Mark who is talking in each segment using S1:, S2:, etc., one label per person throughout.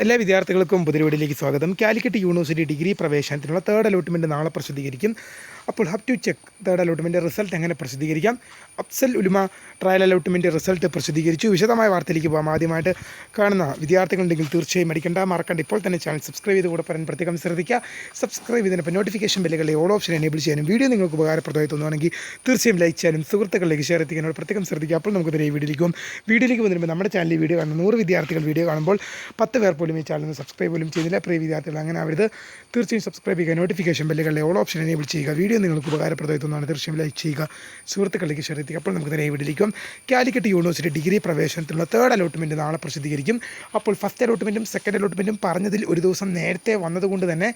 S1: എല്ലാ വിദ്യാർത്ഥികൾക്കും പുതിരുവടിയിലേക്ക് സ്വാഗതം. കാലിക്കറ്റ് യൂണിവേഴ്സിറ്റി ഡിഗ്രി പ്രവേശനത്തിനുള്ള തേർഡ് അലോട്ട്മെന്റ് നാളെ പ്രസിദ്ധീകരിക്കും. അപ്പോൾ how to check third allotment result എങ്ങനെ പ്രസിദ്ധീകരിക്കാം. Afzal Ulama trial allotment result പ്രസിദ്ധീകരിച്ചു. വിശദമായ വാർത്തയിലേക്ക് പോകാം ആദ്യമായിട്ട് കാണുന്ന വിദ്യാർത്ഥികളുണ്ടെങ്കിൽ തീർച്ചയായും മടിക്കേണ്ട മറക്കണ്ട. ഇപ്പോൾ തന്നെ ചാനൽ സബ്സ്ക്രൈബ് ചെയ്ത് കൂടെ പറയാൻ പ്രത്യേകം ശ്രദ്ധിക്കുക. സബ്സ്ക്രൈബ് ചെയ്തതിനൊപ്പം നോട്ടിഫിക്കേഷൻ ബെല്ലുകളെ ഓൾ ഓപ്ഷൻ എനേബിൾ ചെയ്യാനും വീഡിയോ നിങ്ങൾക്ക് ഉപകാരപ്രദമായി തോന്നുവാണെങ്കിൽ തീർച്ചയായും ലൈക്ക് ചെയ്യാനും സുഹൃത്തുക്കളിലേക്ക് ഷെയർ എത്തിക്കാനോട് പ്രത്യേകം ശ്രദ്ധിക്കുക. അപ്പോൾ നമുക്ക് ഈ വീഡിയോയിലേക്ക് വീഡിയോയിലേക്ക് വന്നിരുമ്പോൾ നമ്മുടെ ചാനലിൽ വീഡിയോ കാണുന്ന നൂറ് വിദ്യാർത്ഥികൾ വീഡിയോ കാണുമ്പോൾ പത്ത് പേർ പോലും ഈ ചാനൽ സബ്സ്ക്രൈബ് പോലും ചെയ്യുന്നില്ല. പ്രിയ വിദ്യാർത്ഥികൾ അങ്ങനെ അവരുത് തീർച്ചയായും സബ്സ്ക്രൈബ് ചെയ്യുക. നോട്ടിഫിക്കേഷൻ ബെല്ലുകളെ ഓൾ ഓപ്ഷൻ എനേബിൾ ചെയ്യുക. വീഡിയോ നിങ്ങൾക്ക് ഉപകാരപ്രദമായി തോന്നുകയാണ് തീർച്ചയായും ലൈക്ക് ചെയ്യുക. സുഹൃത്തുക്കളിലേക്ക് ഷെയർ ചെയ്യുക. അപ്പോൾ നമുക്ക് നേരെ വീഡിയോയിലേക്കും കാലിക്കറ്റ് യൂണിവേഴ്സിറ്റി ഡിഗ്രി പ്രവേശനത്തിനുള്ള തേർഡ് അലോട്ട്മെന്റ് നാളെ പ്രസിദ്ധീകരിക്കും. അപ്പോൾ ഫസ്റ്റ് അലോട്ട്മെന്റും സെക്കൻഡ് അലോട്ട്മെന്റും പറഞ്ഞതിൽ ഒരു ദിവസം നേരത്തെ വന്നതുകൊണ്ട് തന്നെ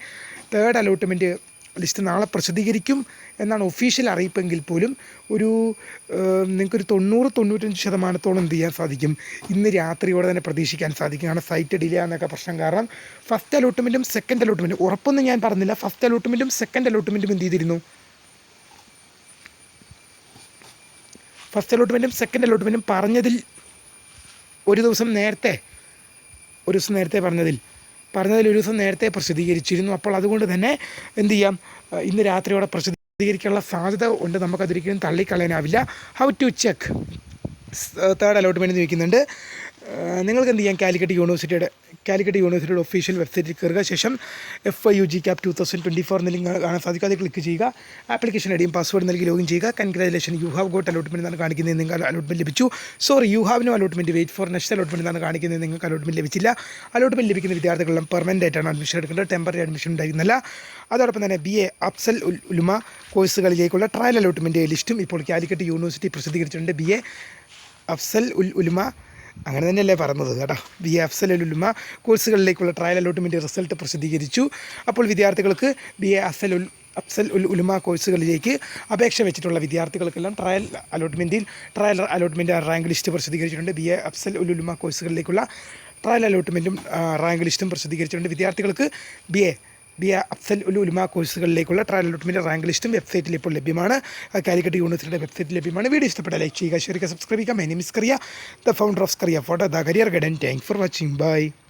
S1: തേർഡ് അലോട്ട്മെന്റ് ലിസ്റ്റ് നാളെ പ്രസിദ്ധീകരിക്കും എന്നാണ് ഒഫീഷ്യൽ അറിയിപ്പെങ്കിൽ പോലും ഒരു നിങ്ങൾക്കൊരു തൊണ്ണൂറ് തൊണ്ണൂറ്റഞ്ച് ശതമാനത്തോളം എന്ത് ചെയ്യാൻ സാധിക്കും. ഇന്ന് രാത്രിയോടെ തന്നെ പ്രതീക്ഷിക്കാൻ സാധിക്കും കാരണം സൈറ്റ് ഡിലേ എന്നൊക്കെ പ്രശ്നം കാരണം ഫസ്റ്റ് അലോട്ട്മെന്റും സെക്കൻഡ് അലോട്ട്മെന്റും ഉറപ്പൊന്നും ഞാൻ പറഞ്ഞില്ല. ഫസ്റ്റ് അലോട്ട്മെന്റും സെക്കൻഡ് അലോട്ട്മെന്റും എന്ത് ചെയ്തിരുന്നു? ഫസ്റ്റ് അലോട്ട്മെന്റും സെക്കൻഡ് അലോട്ട്മെന്റും പറഞ്ഞതിൽ ഒരു ദിവസം നേരത്തെ ഒരു ദിവസം നേരത്തെ പറഞ്ഞതിൽ പറഞ്ഞതിൽ ഒരു ദിവസം നേരത്തെ പ്രസിദ്ധീകരിച്ചിരുന്നു. അപ്പോൾ അതുകൊണ്ട് തന്നെ എന്ത് ചെയ്യാം? ഇന്ന് രാത്രിയോടെ പ്രസിദ്ധീകരിക്കാനുള്ള സാധ്യത ഉണ്ട്. നമുക്കതൊരിക്കലും തള്ളിക്കളയാനാവില്ല. How to check third allotment ചോദിക്കുന്നുണ്ട്. നിങ്ങൾക്ക് എന്ത് ചെയ്യാം കാലിക്കറ്റ് യൂണിവേഴ്സിറ്റിയുടെ കാലിക്കറ്റ് യൂണിവേഴ്സിറ്റിയുടെ ഒഫീഷ്യൽ വെബ്സൈറ്റിൽ കയറുക. ശേഷം F I U G CAP two thousand twenty four link കാണാൻ സാധിക്കും. അത് ക്ലിക്ക് ചെയ്യുക. ആപ്ലിക്കേഷൻ ഐഡിയും പാസ്വേഡ് നൽകി ലോഗിൻ ചെയ്യുക. Congratulation you have got allotment എന്നാണ് കാണിക്കുന്നത്. നിങ്ങൾ അലോട്ട്മെന്റ് ലഭിച്ചു. Sorry you have no allotment wait for next allotment എന്നാണ് കാണിക്കുന്നത്. നിങ്ങൾക്ക് അലോട്ട്മെന്റ് ലഭിച്ചില്ല. അലോട്ട്മെന്റ് ലഭിക്കുന്ന വിദ്യാർത്ഥികളെല്ലാം പെർമനന്റ് ആയിട്ടാണ് അഡ്മിഷൻ എടുക്കേണ്ടത്. ടെമ്പററി അഡ്മിഷൻ ഉണ്ടായിരുന്നില്ല. അതോടൊപ്പം തന്നെ ബി എ അഫ്സൽ ഉൽ- ഉലുമ കോഴ്സുകളിലേക്കുള്ള ട്രയൽ അലോട്ട്മെന്റ് ലിസ്റ്റും ഇപ്പോൾ കാലിക്കറ്റ് യൂണിവേഴ്സിറ്റി പ്രസിദ്ധീകരിച്ചിട്ടുണ്ട്. ബി എ അഫ്സൽ ഉൽ ഉലുമ അങ്ങനെ തന്നെയല്ലേ പറഞ്ഞത് കേട്ടോ. ബി ഉൽമ കോഴ്സുകളിലേക്കുള്ള ട്രയൽ അലോട്ട്മെന്റ് റിസൾട്ട് പ്രസിദ്ധീകരിച്ചു. അപ്പോൾ വിദ്യാർത്ഥികൾക്ക് ബി എ അഫ്സൽ ഉൽ അഫ്സൽ ഉൽ ഉലുമ കോഴ്സുകളിലേക്ക് അപേക്ഷ വെച്ചിട്ടുള്ള വിദ്യാർത്ഥികൾക്കെല്ലാം ട്രയൽ അലോട്ട്മെന്റിൽ ട്രയൽ അലോട്ട്മെന്റ് റാങ്ക് ലിസ്റ്റ് പ്രസിദ്ധീകരിച്ചിട്ടുണ്ട്. ബി എ അഫ്സൽ ഉൽ ഉലുമ കോഴ്സുകളിലേക്കുള്ള ട്രയൽ അലോട്ട്മെന്റും റാങ്ക് ലിസ്റ്റും പ്രസിദ്ധീകരിച്ചിട്ടുണ്ട്. വിദ്യാർത്ഥികൾക്ക് B A A Afzal ul Ulama കോഴ്സുകളിലേക്കുള്ള trial allotment rank ലിസ്റ്റും വെബ്സൈറ്റിൽ ഇപ്പോൾ ലഭ്യമാണ്. കാലിക്കറ്റ് യൂണിവേഴ്സിറ്റിയുടെ വെബ്സൈറ്റിൽ ലഭ്യമാണ്. വീഡിയോ ഇഷ്ടപ്പെട്ട ലൈക്ക് ചെയ്യുക ഷെയർ ചെയ്യുക സബ്സ്ക്രൈബ് ചെയ്യുക. My name is Kariya the founder of Scaria photo the career guidance thank for watching bye